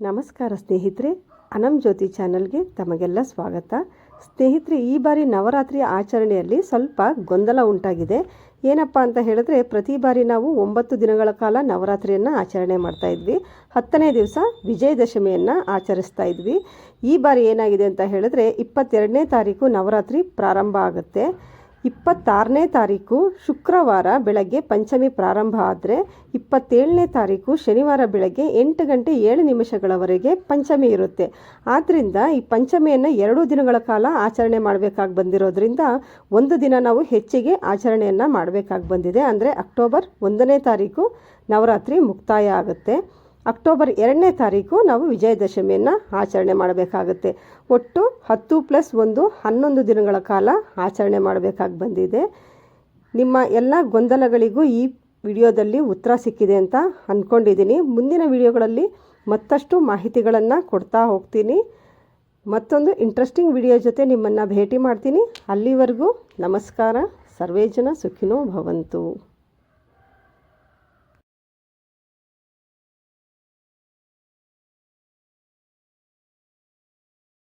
ನಮಸ್ಕಾರ ಸ್ನೇಹಿತರೆ ಅನಂ ಜ್ಯೋತಿ ಚಾನಲ್ಗೆ ತಮಗೆಲ್ಲ ಸ್ವಾಗತ. ಸ್ನೇಹಿತರೆ, ಈ ಬಾರಿ ನವರಾತ್ರಿ ಆಚರಣೆಯಲ್ಲಿ ಸ್ವಲ್ಪ ಗೊಂದಲ ಉಂಟಾಗಿದೆ. ಏನಪ್ಪ ಅಂತ ಹೇಳಿದ್ರೆ, ಪ್ರತಿ ಬಾರಿ ನಾವು ಒಂಬತ್ತು ದಿನಗಳ ಕಾಲ ನವರಾತ್ರಿಯನ್ನು ಆಚರಣೆ ಮಾಡ್ತಾ ಇದ್ವಿ. ಹತ್ತನೇ ದಿವಸ ವಿಜಯದಶಮಿಯನ್ನು ಆಚರಿಸ್ತಾ ಇದ್ವಿ. ಈ ಬಾರಿ ಏನಾಗಿದೆ ಅಂತ ಹೇಳಿದ್ರೆ, ಇಪ್ಪತ್ತೆರಡನೇ ತಾರೀಕು ನವರಾತ್ರಿ ಪ್ರಾರಂಭ ಆಗುತ್ತೆ. ಇಪ್ಪತ್ತಾರನೇ ತಾರೀಕು ಶುಕ್ರವಾರ ಬೆಳಗ್ಗೆ ಪಂಚಮಿ ಪ್ರಾರಂಭ ಆದರೆ ಇಪ್ಪತ್ತೇಳನೇ ತಾರೀಕು ಶನಿವಾರ ಬೆಳಗ್ಗೆ ಎಂಟು ಗಂಟೆ ಏಳು ನಿಮಿಷಗಳವರೆಗೆ ಪಂಚಮಿ ಇರುತ್ತೆ. ಆದ್ದರಿಂದ ಈ ಪಂಚಮಿಯನ್ನು ಎರಡು ದಿನಗಳ ಕಾಲ ಆಚರಣೆ ಮಾಡಬೇಕಾಗಿ ಬಂದಿರೋದ್ರಿಂದ ಒಂದು ದಿನ ನಾವು ಹೆಚ್ಚಿಗೆ ಆಚರಣೆಯನ್ನು ಮಾಡಬೇಕಾಗಿ ಬಂದಿದೆ. ಅಂದರೆ ಅಕ್ಟೋಬರ್ ಒಂದನೇ ತಾರೀಕು ನವರಾತ್ರಿ ಮುಕ್ತಾಯ ಆಗುತ್ತೆ. ಅಕ್ಟೋಬರ್ ಎರಡನೇ ತಾರೀಕು ನಾವು ವಿಜಯದಶಮಿಯನ್ನು ಆಚರಣೆ ಮಾಡಬೇಕಾಗುತ್ತೆ. ಒಟ್ಟು ಹತ್ತು ಪ್ಲಸ್ ಒಂದು ಹನ್ನೊಂದು ದಿನಗಳ ಕಾಲ ಆಚರಣೆ ಮಾಡಬೇಕಾಗಿ ಬಂದಿದೆ. ನಿಮ್ಮ ಎಲ್ಲ ಗೊಂದಲಗಳಿಗೂ ಈ ವಿಡಿಯೋದಲ್ಲಿ ಉತ್ತರ ಸಿಕ್ಕಿದೆ ಅಂತ ಅಂದ್ಕೊಂಡಿದ್ದೀನಿ ಮುಂದಿನ ವಿಡಿಯೋಗಳಲ್ಲಿ ಮತ್ತಷ್ಟು ಮಾಹಿತಿಗಳನ್ನು ಕೊಡ್ತಾ ಹೋಗ್ತೀನಿ. ಮತ್ತೊಂದು ಇಂಟ್ರೆಸ್ಟಿಂಗ್ ವಿಡಿಯೋ ಜೊತೆ ನಿಮ್ಮನ್ನು ಭೇಟಿ ಮಾಡ್ತೀನಿ. ಅಲ್ಲಿವರೆಗೂ ನಮಸ್ಕಾರ. ಸರ್ವೇ ಜನ ಸುಖಿನೋ ಭವಂತು.